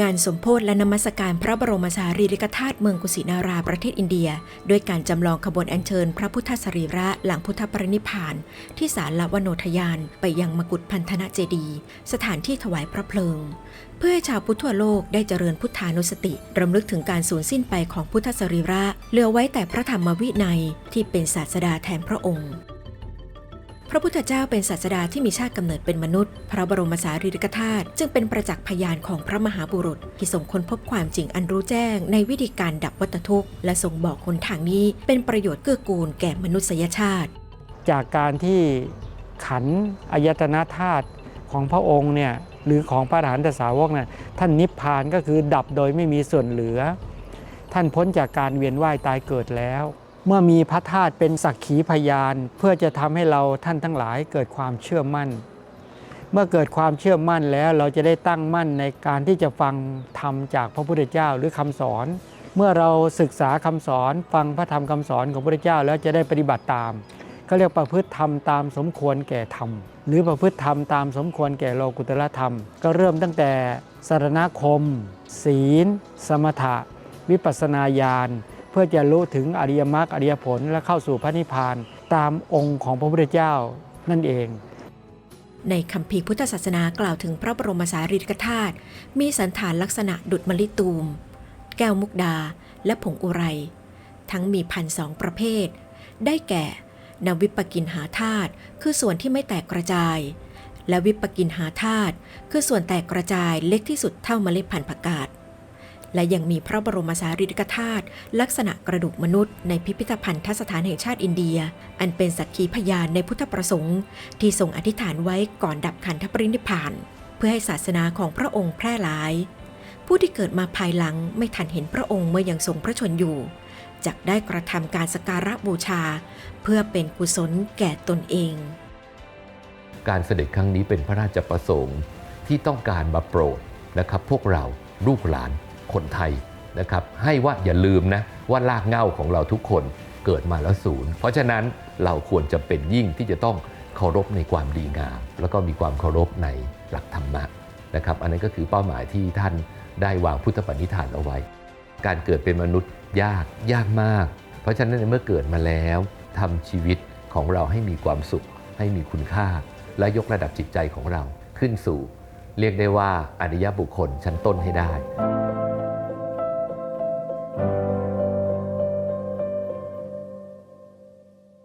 งานสมโพธิและนมัสการพระบรมสารีริกธาตุเมืองกุสินาราประเทศอินเดีย ด้วยการจำลองขบวนอัญเชิญพระพุทธสรีระหลังพุทธปรินิพาน ที่ศาลละวโนทยานไปยังมกุฏพันธนะเจดี สถานที่ถวายพระเพลิง เพื่อให้ชาวพุทธทั่วโลกได้เจริญพุทธานุสติ รำลึกถึงการสูญสิ้นไปของพุทธสรีระเหลือไว้แต่พระธรรมวินัยที่เป็นศาสดาแทนพระองค์ พระพุทธเจ้าเป็นศาสดาที่มีชาติกำเนิดเป็นมนุษย์ พระบรมสารีริกธาตุจึงเป็นประจักษ์พยานของพระมหาบุรุษ ที่ทรงค้นพบความจริงอันรู้แจ้ง ในวิธีการดับวัฏทุกข์ และทรงบอกหนทางนี้เป็นประโยชน์เกื้อกูลแก่มนุษยชาติ จากการที่ขันอายตนะธาตุของพระองค์เนี่ยหรือของพระอรหันตสาวกนี่ยท่านนิพพานก็คือดับโดยไม่มีส่วนเหลือ ท่านพ้นจากการเวียนว่ายตายเกิดแล้ว เมื่อมีพระธาตุเป็นสักขีพยาน เพื่อจะทำให้เราท่านทั้งหลายเกิดความเชื่อมั่น เมื่อเกิดความเชื่อมั่นแล้วเราจะได้ตั้งมั่นในการที่จะฟังธรรมจากพระพุทธเจ้าหรือคำสอน เมื่อเราศึกษาคำสอน ฟังพระธรรมคำสอนของพระพุทธเจ้าแล้วจะได้ปฏิบัติตามก็เรียกประพฤติธรรมตามสมควรแก่ธรรม หรือประพฤติธรรมตามสมควรแก่โลกุตละธรรม ก็เริ่มตั้งแต่สารณคม ศีล สมถะ วิปัสสนาญาณ พื่อจะรู้ถึงอริยมรรคอริยผลและเข้าสู่พระนิพพานตามองค์ของพระพุทธเจ้านั่นเอง ในคำพีร์พุทธศาสนากล่าวถึงพระบรมสารีริกธาตุมีสันฐานลักษณะดุจมลิตูม แก้วมุกดา และผงอุไร ทั้งมีพันสองประเภท ได้แก่นวิปกินหาธาตุคือส่วนที่ไม่แตกกระจาย และวิปกินหาธาตุคือส่วนแตกกระจายเล็กที่สุดเท่าเมล็ดพันธุ์ผักกาด และยังมีพระบรมสารีริกธาตุลักษณะกระดูกมนุษย์ในพิพิธภัณฑ์ทสถานแห่งชาติอินเดีย อันเป็นสักขีพยานในพุทธประสงค์ ที่ทรงอธิษฐานไว้ก่อนดับขันธปรินิพาน เพื่อให้ศาสนาของพระองค์แพร่หลาย ผู้ที่เกิดมาภายหลังไม่ทันเห็นพระองค์เมื่อยังทรงพระชนอยู่จักได้กระทำการสการะบูชา เพื่อเป็นกุศลแก่ตนเอง การเสด็จครั้งนี้เป็นพระราชประสงค์ที่ต้องการมาโปรดนะครับ พวกเราลูกหลาน คนไทยนะครับให้ว่าอย่าลืมนะว่ารากเหง้าของเราทุกคนเกิดมาแล้วศูนย์ เพราะฉะนั้นเราควรจะเป็นยิ่งที่จะต้องเคารพในความดีงาม แล้วก็มีความเคารพในหลักธรรมะนะครับอันนั้นก็คือเป้าหมายที่ท่านได้วางพุทธปณิธานเอาไว้ การเกิดเป็นมนุษย์ยากยากมาก เพราะฉะนั้นในเมื่อเกิดมาแล้วทำชีวิตของเราให้มีความสุข ให้มีคุณค่า และยกระดับจิตใจของเราขึ้นสู่ เรียกได้ว่าอริยบุคคลชั้นต้นให้ได้